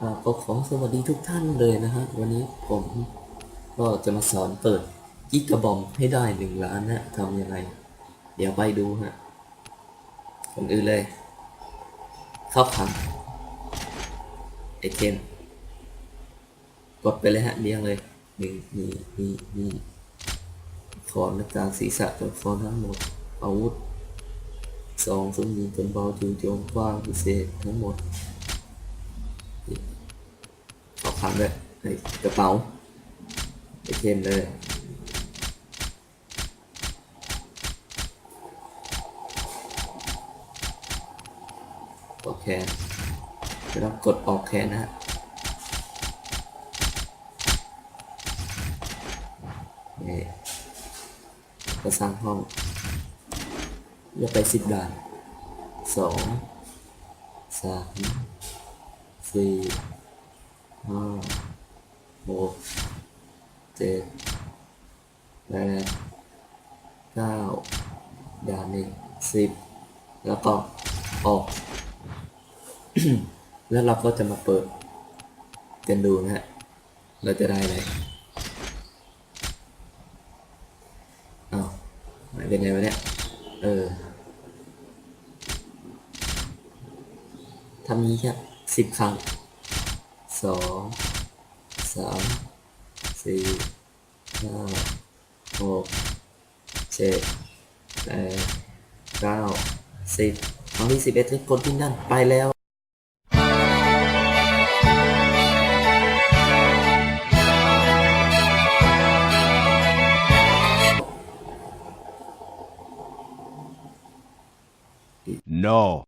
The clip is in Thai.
อ่าก็ขอสวัสดีทุกท่านเลยนะฮะ วันนี้ผมก็จะมาสอนเปิดกิกะบอมให้ได้หนึ่งล้านนะทำยังไง เดี๋ยวไปดูฮะคนอื่นเลย เข้าขังไอเทมกดไปเลยฮะเรียงเลยหนึ่งนี่นี่นี่ขอนน้ากลางศีรษะจนคอนทั้งหมด อาวุธสองสมยิงจนเบาจูโจมกว้างพิเศษทั้งหมด เอาขังเลยกระเป๋าไอเทมเลยออกแคนจะต้องกดออกแคนนะฮะนี่ก็สร้างห้องเลือกไปสิบด่านสองสามสี่ ห้าหกเจ็ดแปดเก้าด่านหนึ่งสิบแล้วก็ออก แล้วเราก็จะมาเปิดกันดูนะฮะ เราจะได้อะไรอ้าวมันเป็นไงวะเนี่ย เออทำนี้แค่สิบครั้ง สองสามสี่ห้าหกเจ็ดแปดเก้าสิบครั้งที่สิบเอ็ดทุกคนที่นั่นไปแล้ว No.